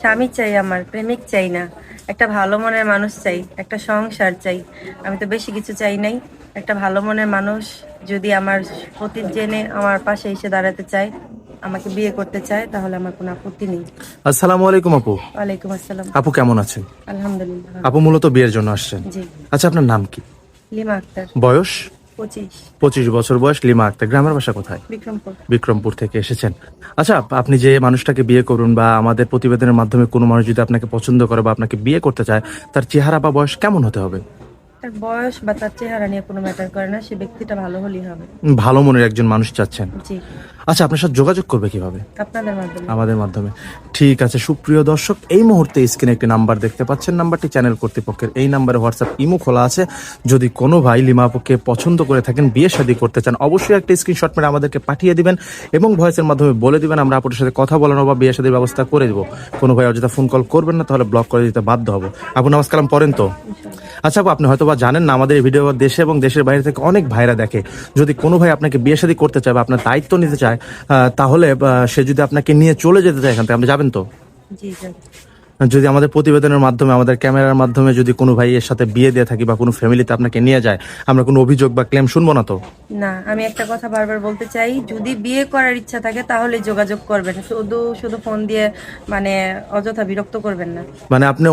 স্বামী চাই আমার প্রেমিক চাই না। একটা ভালো মনের মানুষ চাই একটা সংসার চাই। আমি তো বেশি কিছু চাই নাই। একটা ভালো মনের মানুষ যদি আমার প্রতি জেনে আমার পাশে এসে দাঁড়াতে চায় আমাকে বিয়ে করতে চায় তাহলে আমার কোনো আপত্তি নেই। আসসালামু আলাইকুম আপু। ওয়ালাইকুম আসসালাম। আপু কেমন আছেন? আলহামদুলিল্লাহ। আপু মূলত বিয়ের জন্য আসছেন। জি। আচ্ছা আপনার নাম কি? লিমা আক্তার। বয়স? পঁচিশ। বছর বয়স লিমা আক্তার। গ্রামের বাসা কোথায়? বিক্রমপুর। বিক্রমপুর থেকে এসেছেন। আচ্ছা আপনি যে মানুষটাকে বিয়ে করুন বা আমাদের প্রতিবেদনের মাধ্যমে কোনো মানুষ যদি আপনাকে পছন্দ করে বা আপনাকে বিয়ে করতে চায় তার চেহারা বা বয়স কেমন হতে হবে? তার বয়স বা তার চেহারা নিয়ে কোনো ম্যাটার করে না সে ব্যক্তিটা ভালো হলেই হবে। ভালো মনের একজন মানুষ চাচ্ছেন। জি। আচ্ছা আপনার সাথে যোগাযোগ করবে কীভাবে? আপনাদের মাধ্যমে। আমাদের মাধ্যমে। ঠিক আছে সুপ্রিয় দর্শক এই মুহূর্তে স্ক্রিনে একটি নাম্বার দেখতে পাচ্ছেন। নাম্বারটি চ্যানেল কর্তৃপক্ষের। এই নাম্বারে হোয়াটসঅ্যাপ ইমো খোলা আছে। যদি কোনো ভাই লিমাপুকে পছন্দ করে থাকেন বিয়ে শাদী করতে চান অবশ্যই একটা স্ক্রিনশট মেরে আমাদেরকে পাঠিয়ে দিবেন এবং ভয়েসের মাধ্যমে বলে দিবেন আমরা আপনার সাথে কথা বলানো বা বিয়ে শাদীর ব্যবস্থা করে দেবো। কোনো ভাই অযথা ফোন কল করবেন না তাহলে ব্লক করে দিতে বাধ্য হব। আপু নমস্কার পড়েন তো? আচ্ছা আপু আপনি হয়তো বা জানেন না আমাদের এই ভিডিও দেশে এবং দেশের বাইরে থেকে অনেক ভাইরা দেখে যদি কোনো ভাই আপনাকে বিয়ে শাদী করতে চায় বা আপনার দায়িত্ব নিতে চায় তাহলে সে যদি আপনাকে নিয়ে চলে যেতে চায় এখান থেকে আপনি যাবেন তো? জি যদি আমাদের প্রতিবেদনের মাধ্যমে আমাদের ক্যামেরার মাধ্যমে যদি কোনো ভাই এর সাথে বিয়ে দিয়ে থাকি বা কোনো ফ্যামিলিতে আপনাকে নিয়ে যায় আমরা কোনো অভিযোগ বা ক্লেম শুনব না তো? না আমি একটা কথা বারবার বলতে চাই যদি বিয়ে করার ইচ্ছা থাকে তাহলে যোগাযোগ করবেন শুধু শুধু ফোন দিয়ে মানে অযথা বিরক্ত করবেন না। মানে আপনি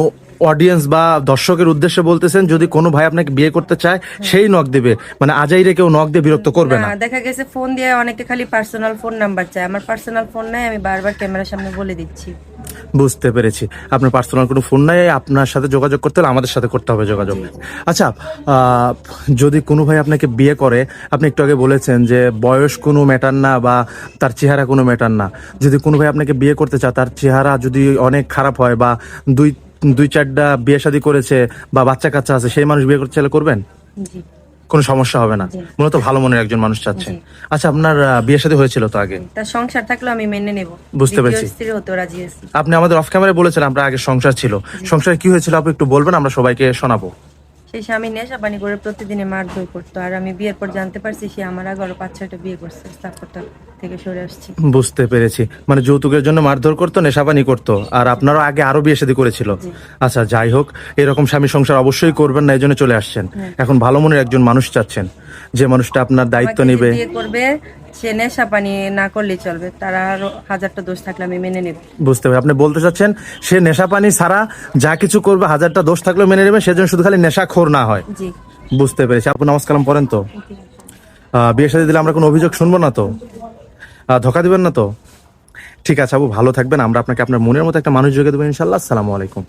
অডিয়েন্স বা দর্শকের উদ্দেশ্যে বলতেছেন যদি কোনো ভাই আপনাকে বিয়ে করতে চায় সেই নক দেবে। মানে আজাইরে কেউ নক দিয়ে বিরক্ত করবে না। দেখা গেছে ফোন দিয়ে অনেকে খালি পার্সোনাল ফোন নাম্বার চায়। আমার পার্সোনাল ফোন নাই আমি বারবার ক্যামেরার সামনে বলে দিচ্ছি। বুঝতে পেরেছি। আপনার পার্সোনাল কোনো ফোন নাই, আপনার সাথে যোগাযোগ করতে হলে আমাদের সাথে করতে হবে যোগাযোগ। আচ্ছা যদি কোনো ভাই আপনাকে বিয়ে করে, আপনি একটু আগে বলেছেন যে বয়স কোনো ম্যাটার না বা তার চেহারা কোনো ম্যাটার না। যদি কোনো ভাই আপনাকে বিয়ে করতে চায়, তার চেহারা যদি অনেক খারাপ হয় বা দুই দুই চারটা বিয়ে শাদী করেছে বা বাচ্চা কাচ্চা আছে, সেই মানুষ বিয়ে করতে চাইলে করবেন? কোনো সমস্যা হবে না। মূলত ভালো মনের একজন মানুষ চাচ্ছেন। আচ্ছা আপনার বিয়ের সাথে হয়েছিল তো আগে? তার সংসার থাকল আমি মেনে নেব। বুঝতে পেরেছি। স্ত্রী হতে রাজি আপনি আমাদের অফ ক্যামেরায় বলেছেন আমরা আগে সংসার ছিল। সংসারে কি হয়েছিল আপনি একটু বলবেন আমরা সবাইকে শোনাবো। সেই স্বামী নেশা পানি করে প্রতিদিনে মারধর করতো। আর আমি বিয়ের পর জানতে পারছি সে আমার আগে আরও পাঁচ ছয়টা বিয়ে করছে তারপর তার থেকে সরে আসছি। বুঝতে পেরেছি। মানে যৌতুকের জন্য মারধর করতো নেশাপানি করতো আর আপনারও আগে আরও বিয়ে শাদী করেছিল। আচ্ছা যাই হোক এরকম স্বামী সংসার অবশ্যই করবেন না এই জন্য চলে আসছেন। এখন ভালো মনের একজন মানুষ চাচ্ছেন যে মানুষটা আপনার দায়িত্ব নিবে। বিয়ে করবে সে নেশা পানি না করলেই চলবে তারা আরও হাজারটা দোষ থাকলে আমি মেনে নেব। বুঝতে পারি আপনি বলতে চাচ্ছেন সে নেশাপানি ছাড়া যা কিছু করবে হাজারটা দোষ থাকলেও মেনে নেবে সেজন্য শুধু খালি নেশাখোর না হয়। জি। বুঝতে পেরেছি। আপু নমস্কার পড়েন তো? বিয়ে সাথে দিলে আমরা কোনো অভিযোগ শুনব না তো? ধোকা দিবেন না তো? ঠিক আছে, আবু, ভালো থাকবেন। আমরা আপনাকে আপনার মনের মতো একটা মানুষ যোগে দেবো ইনশাল্লাহ। আসসালামু আলাইকুম।